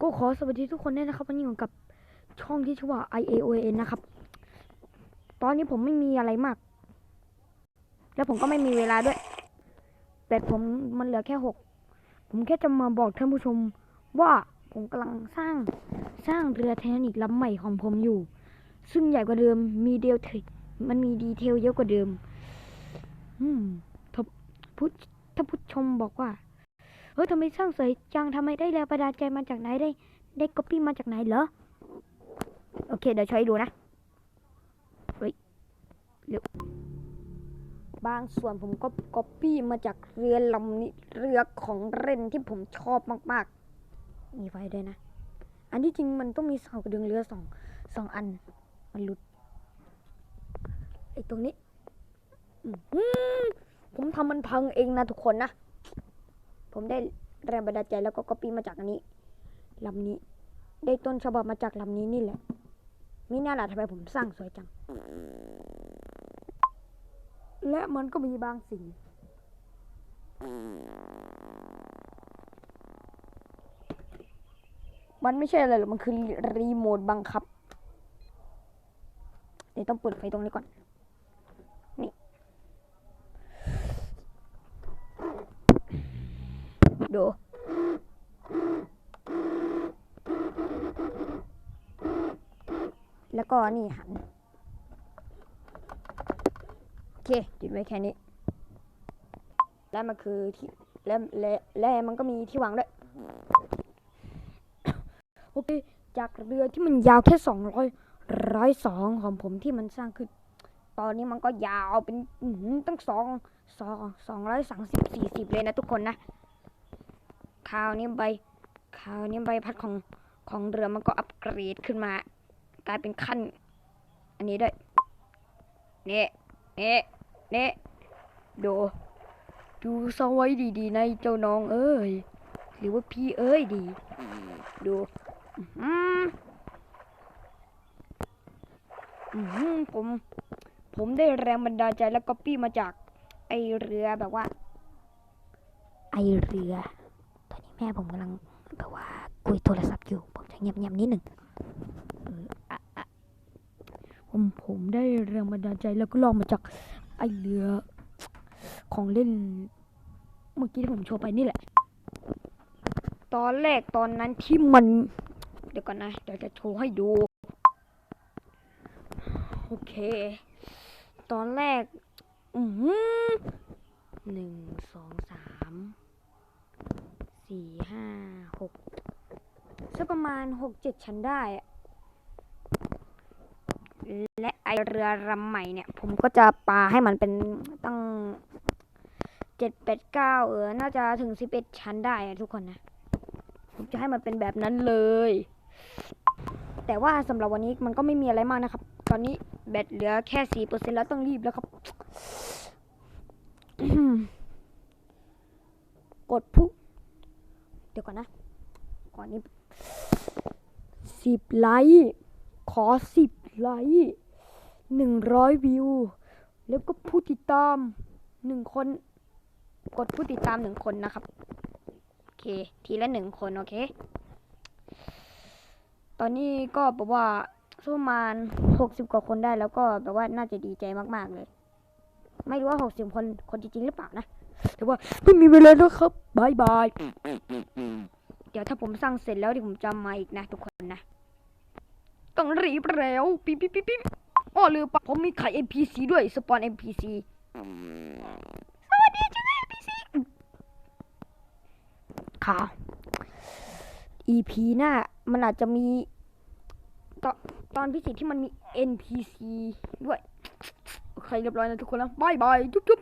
ก็ขอสวัสดีทุกคนด้วยนะครับวันนี้อยู่กับช่องที่ชื่อว่า i a o n นะครับ ตอนนี้ผมไม่มีอะไรมาก แล้วผมก็ไม่มีเวลาด้วย แต่ผมมันเหลือแค่หกผมแค่จะมาบอกท่านผู้ชมว่าผมกำลังสร้างสร้างเรือไททานิกลำใหม่ของผมอยู่ ซึ่งใหญ่กว่าเดิมมีเดลเทมันมีดีเทลเยอะกว่าเดิม อืมถ้าผู้ถ้าผู้ชมบอกว่า เฮ้ยทำไมสร้างสวยจังทำไมได้แรงบันดาลใจมาจากไหนได้ ได้ก๊อปปี้มาจากไหนเหรอ โอเค เดี๋ยวช่วยดูนะเฮ้ยเร็วบางส่วนผมก็ก๊อปปี้มาจากเรือลำนี้เรือของเล่นที่ผมชอบมากๆ มีไฟด้วยนะ อันที่จริงมันต้องมีเสากระดึงเรือสองสองอัน มันหลุดไอ้ตรงนี้ ผมทำมันพังเองนะทุกคนนะ ผมได้แรงบันดาลใจแล้วก็ก๊อปปี้มาจากอันนี้ลำนี้ ได้ต้นฉบับมาจากลำนี้นี่แหละมีน้าล่ะทำไมผมสร้างสวยจัง และมันก็มีบางสิ่ง มันไม่ใช่อะไรหรอกมันคือรีโมทบังคับ เดี๋ยวต้องเปิดไฟตรงนี้ก่อน ดู แล้วก็นี่หัน โอเคติดไว้แค่นี้ แล้วมันคือที่และและและมันก็มีที่วางด้วย โอเค จากเรือที่มันยาวแค่สองร้อยร้อยสองของผมที่มันสร้างขึ้นตอนนี้มันก็ยาวเป็นหือตั้งสองสองสองร้อยสามสิบสี่สิบเลยนะทุกคนนะ คราวนี้ใบคราวนี้ใบพัดของของเรือมันก็อัปเกรดขึ้นมา กลายเป็นขั้น อันนี้ด้วยเนี่ยเนี่ยเนี่ยดูดูสไว้ดีๆในเจ้าน้องเอ้ยหรือว่าพี่เอ้ยดี ดูอื้อหืออื้อหือผม ผมได้แรงบันดาลใจแล้วก็ปี้มาจาก ไอเรือแบบว่า ไอเรือ ม่ผมกำลังแบบว่าคุยโทรศัพท์อยู่ ผมจะเงียบๆนิดหนึ่งเอออะอะผมผมได้แรงบันดาลใจแล้วก็ลองมาจากไอเรือของเล่น เมื่อกี้ที่ผมโชว์ไปนี่แหละ ตอนแรกตอนนั้นที่มัน เดี๋ยวก่อนนะ เดี๋ยวจะโชว์ให้ดู โอเค ตอนแรก อืหนึ่งสองสาม สี่ห้าหกสักประมาณหกเจ็ดชั้นได้ และไอเรือลำใหม่เนี่ย ผมก็จะปาให้มันเป็นตั้งเจ็ดแปดเก้าเออ น่าจะถึงสิบเอ็ดชั้นได้ทุกคนนะ ผมจะให้มันเป็นแบบนั้นเลย แต่ว่าสำหรับวันนี้มันก็ไม่มีอะไรมากนะครับ ตอนนี้แบตเหลือแค่สี่เปอร์เซ็นแล้วต้องรีบแล้วครับ กดพุเดี๋ยวก่อนนะ ก่อนนี้ สิบไลค์ ขอสิบไลค์หนึ่งร้อยวิว แล้วก็ผู้ติดตามหนึ่งคน กดผู้ติดตามหนึ่งคนนะครับ โอเค ทีละหนึ่งคน โอเค ตอนนี้ก็แบบว่าสักประมาณหกสิบกว่าคนได้แล้วก็แบบว่าน่าจะดีใจมาก ๆ เลย ไม่รู้ว่าหกสิบคนคนจริง ๆ หรือเปล่านะ แต่ว่าไม่มีเวลาแล้วครับบายบาย ยวถ้าผมสร้างเสร็จแล้วเดี๋ยวผมจะมาอีกนะทุกคนนะ ต้องรีบแล้วปิ๊บปิ๊บปิ๊บปิ๊บอ้อลืมไปผมมีไข่ NPC ด้วยสปอน NPC สวัสดีจ้า NPC ค่ะ EP หน้ามันอาจจะมีตอนตอนพิเศษที่มันมี NPC ด้วยโอเคเรียบร้อยนะทุกคนแล้วบายบาย จุ๊บจุ๊บ